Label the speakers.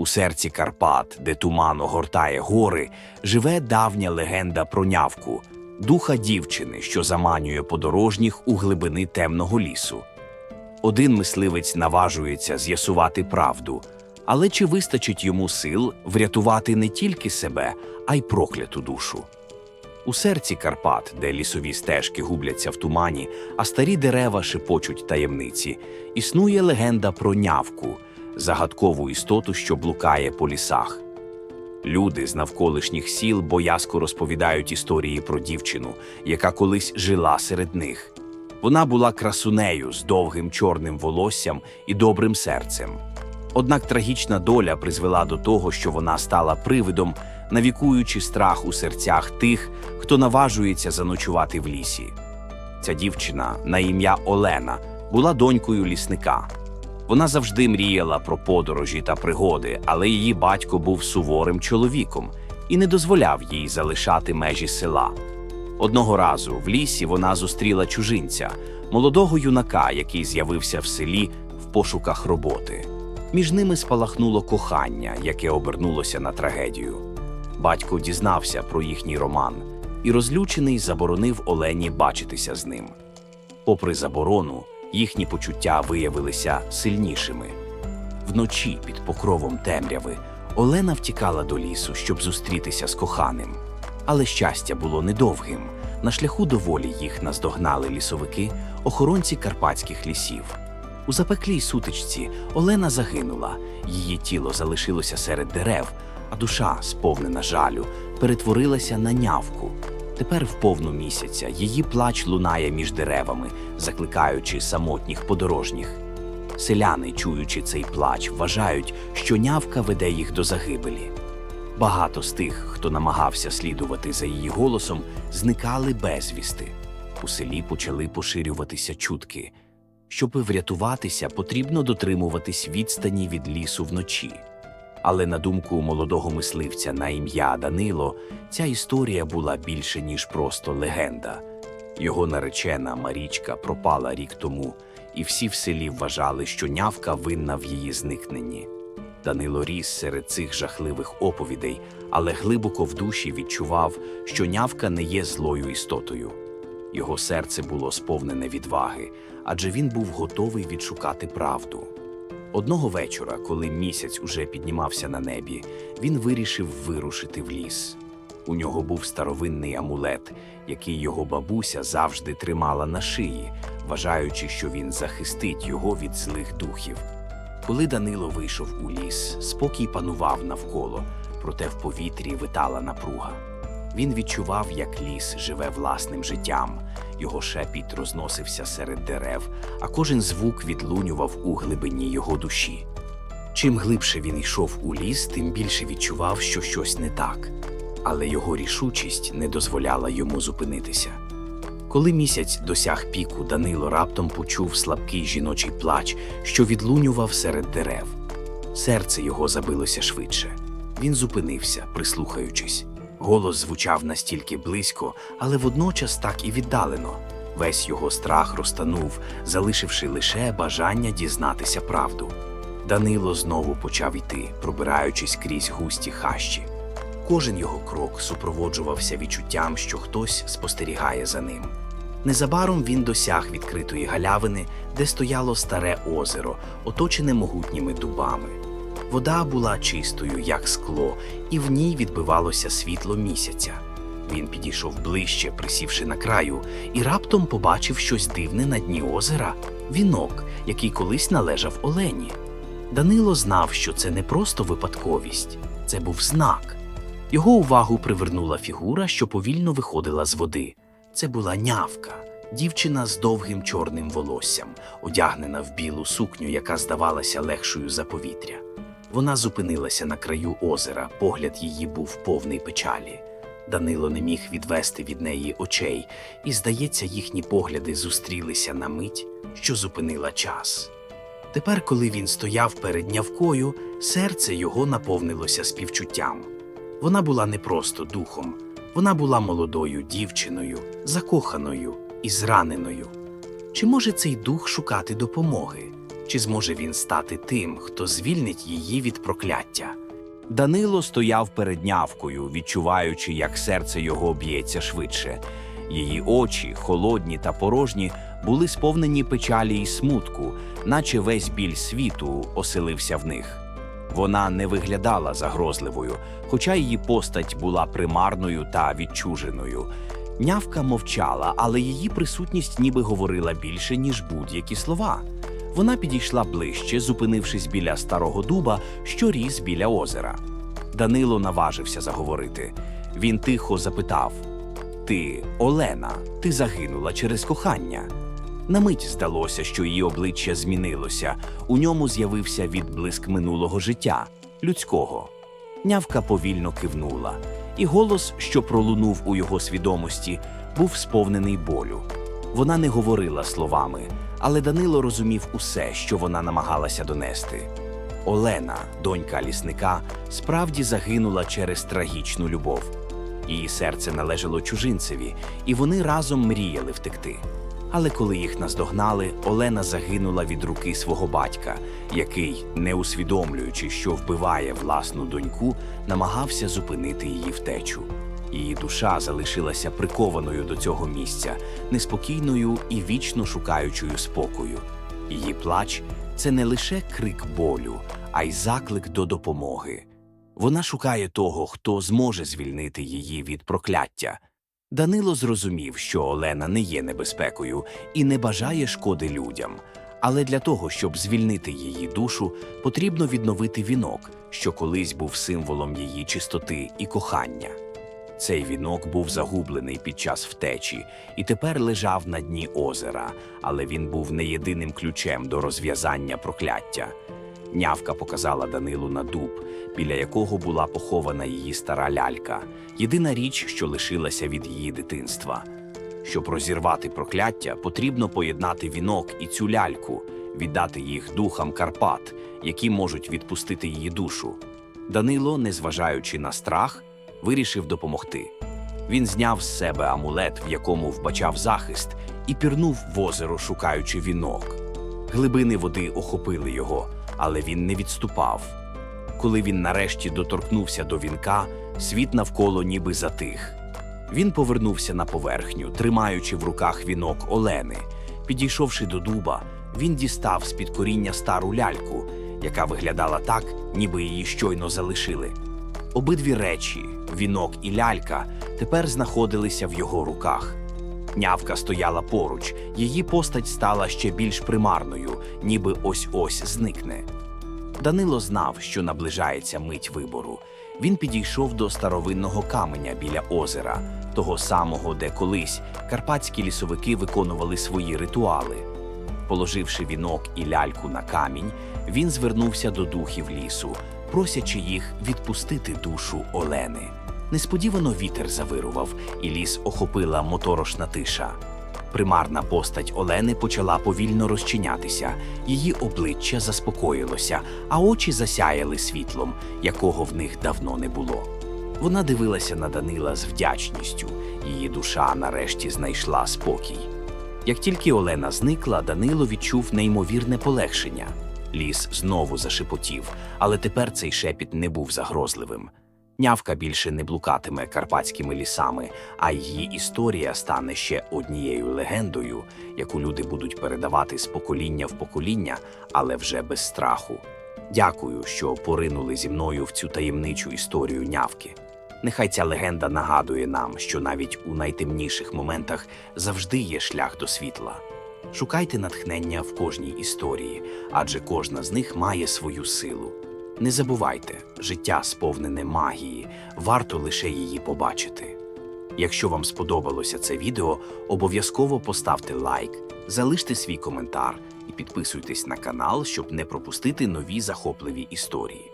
Speaker 1: У серці Карпат, де туман огортає гори, живе давня легенда про нявку, духа дівчини, що заманює подорожніх у глибини темного лісу. Один мисливець наважується з'ясувати правду, але чи вистачить йому сил врятувати не тільки себе, а й прокляту душу? У серці Карпат, де лісові стежки губляться в тумані, а старі дерева шепочуть таємниці, існує легенда про нявку, загадкову істоту, що блукає по лісах. Люди з навколишніх сіл боязко розповідають історії про дівчину, яка колись жила серед них. Вона була красунею з довгим чорним волоссям і добрим серцем. Однак трагічна доля призвела до того, що вона стала привидом, навікуючи страх у серцях тих, хто наважується заночувати в лісі. Ця дівчина на ім'я Олена була донькою лісника. Вона завжди мріяла про подорожі та пригоди, але її батько був суворим чоловіком і не дозволяв їй залишати межі села. Одного разу в лісі вона зустріла чужинця, молодого юнака, який з'явився в селі в пошуках роботи. Між ними спалахнуло кохання, яке обернулося на трагедію. Батько дізнався про їхній роман і розлючений заборонив Олені бачитися з ним. Попри заборону, їхні почуття виявилися сильнішими. Вночі під покровом темряви Олена втікала до лісу, щоб зустрітися з коханим. Але щастя було недовгим. На шляху до волі їх наздогнали лісовики, охоронці карпатських лісів. У запеклій сутичці Олена загинула, її тіло залишилося серед дерев, а душа, сповнена жалю, перетворилася на нявку. Тепер в повну місяця її плач лунає між деревами, закликаючи самотніх подорожніх. Селяни, чуючи цей плач, вважають, що нявка веде їх до загибелі. Багато з тих, хто намагався слідувати за її голосом, зникали безвісти. У селі почали поширюватися чутки. Щоб врятуватися, потрібно дотримуватись відстані від лісу вночі. Але на думку молодого мисливця на ім'я Данило, ця історія була більше, ніж просто легенда. Його наречена Марічка пропала рік тому, і всі в селі вважали, що нявка винна в її зникненні. Данило ріс серед цих жахливих оповідей, але глибоко в душі відчував, що нявка не є злою істотою. Його серце було сповнене відваги, адже він був готовий відшукати правду. Одного вечора, коли місяць уже піднімався на небі, він вирішив вирушити в ліс. У нього був старовинний амулет, який його бабуся завжди тримала на шиї, вважаючи, що він захистить його від злих духів. Коли Данило вийшов у ліс, спокій панував навколо, проте в повітрі витала напруга. Він відчував, як ліс живе власним життям. Його шепіт розносився серед дерев, а кожен звук відлунював у глибині його душі. Чим глибше він йшов у ліс, тим більше відчував, що щось не так, але його рішучість не дозволяла йому зупинитися. Коли місяць досяг піку, Данило раптом почув слабкий жіночий плач, що відлунював серед дерев. Серце його забилося швидше. Він зупинився, прислухаючись. Голос звучав настільки близько, але водночас так і віддалено. Весь його страх розтанув, залишивши лише бажання дізнатися правду. Данило знову почав йти, пробираючись крізь густі хащі. Кожен його крок супроводжувався відчуттям, що хтось спостерігає за ним. Незабаром він досяг відкритої галявини, де стояло старе озеро, оточене могутніми дубами. Вода була чистою, як скло, і в ній відбивалося світло місяця. Він підійшов ближче, присівши на краю, і раптом побачив щось дивне на дні озера вінок, який колись належав Олені. Данило знав, що це не просто випадковість, це був знак. Його увагу привернула фігура, що повільно виходила з води. Це була нявка, дівчина з довгим чорним волоссям, одягнена в білу сукню, яка здавалася легшою за повітря. Вона зупинилася на краю озера, погляд її був повний печалі. Данило не міг відвести від неї очей, і, здається, їхні погляди зустрілися на мить, що зупинила час. Тепер, коли він стояв перед нявкою, серце його наповнилося співчуттям. Вона була не просто духом, вона була молодою дівчиною, закоханою і зраненою. Чи може цей дух шукати допомоги? Чи зможе він стати тим, хто звільнить її від прокляття? Данило стояв перед нявкою, відчуваючи, як серце його б'ється швидше. Її очі, холодні та порожні, були сповнені печалі й смутку, наче весь біль світу оселився в них. Вона не виглядала загрозливою, хоча її постать була примарною та відчуженою. Нявка мовчала, але її присутність ніби говорила більше, ніж будь-які слова. Вона підійшла ближче, зупинившись біля старого дуба, що ріс біля озера. Данило наважився заговорити. Він тихо запитав: Ти, Олена, ти загинула через кохання. На мить здалося, що її обличчя змінилося. У ньому з'явився відблиск минулого життя, людського. Нявка повільно кивнула, і голос, що пролунув у його свідомості, був сповнений болю. Вона не говорила словами, але Данило розумів усе, що вона намагалася донести. Олена, донька лісника, справді загинула через трагічну любов. Її серце належало чужинцеві, і вони разом мріяли втекти. Але коли їх наздогнали, Олена загинула від руки свого батька, який, не усвідомлюючи, що вбиває власну доньку, намагався зупинити її втечу. Її душа залишилася прикованою до цього місця, неспокійною і вічно шукаючою спокою. Її плач це не лише крик болю, а й заклик до допомоги. Вона шукає того, хто зможе звільнити її від прокляття. Данило зрозумів, що Олена не є небезпекою і не бажає шкоди людям. Але для того, щоб звільнити її душу, потрібно відновити вінок, що колись був символом її чистоти і кохання. Цей вінок був загублений під час втечі і тепер лежав на дні озера, але він був не єдиним ключем до розв'язання прокляття. Нявка показала Данилу на дуб, біля якого була похована її стара лялька, єдина річ, що лишилася від її дитинства. Щоб розірвати прокляття, потрібно поєднати вінок і цю ляльку, віддати їх духам Карпат, які можуть відпустити її душу. Данило, незважаючи на страх, вирішив допомогти. Він зняв з себе амулет, в якому вбачав захист, і пірнув в озеро, шукаючи вінок. Глибини води охопили його, але він не відступав. Коли він нарешті доторкнувся до вінка, світ навколо ніби затих. Він повернувся на поверхню, тримаючи в руках вінок Олени. Підійшовши до дуба, він дістав з-під коріння стару ляльку, яка виглядала так, ніби її щойно залишили. Обидві речі, вінок і лялька, тепер знаходилися в його руках. Нявка стояла поруч, її постать стала ще більш примарною, ніби ось-ось зникне. Данило знав, що наближається мить вибору. Він підійшов до старовинного каменя біля озера, того самого, де колись карпатські лісовики виконували свої ритуали. Положивши вінок і ляльку на камінь, він звернувся до духів лісу, просячи їх відпустити душу Олени. Несподівано вітер завирував, і ліс охопила моторошна тиша. Примарна постать Олени почала повільно розчинятися, її обличчя заспокоїлося, а очі засяяли світлом, якого в них давно не було. Вона дивилася на Данила з вдячністю, її душа нарешті знайшла спокій. Як тільки Олена зникла, Данило відчув неймовірне полегшення. Ліс знову зашепотів, але тепер цей шепіт не був загрозливим. Нявка більше не блукатиме карпатськими лісами, а її історія стане ще однією легендою, яку люди будуть передавати з покоління в покоління, але вже без страху. Дякую, що поринули зі мною в цю таємничу історію нявки. Нехай ця легенда нагадує нам, що навіть у найтемніших моментах завжди є шлях до світла. Шукайте натхнення в кожній історії, адже кожна з них має свою силу. Не забувайте, життя сповнене магії, варто лише її побачити. Якщо вам сподобалося це відео, обов'язково поставте лайк, залиште свій коментар і підписуйтесь на канал, щоб не пропустити нові захопливі історії.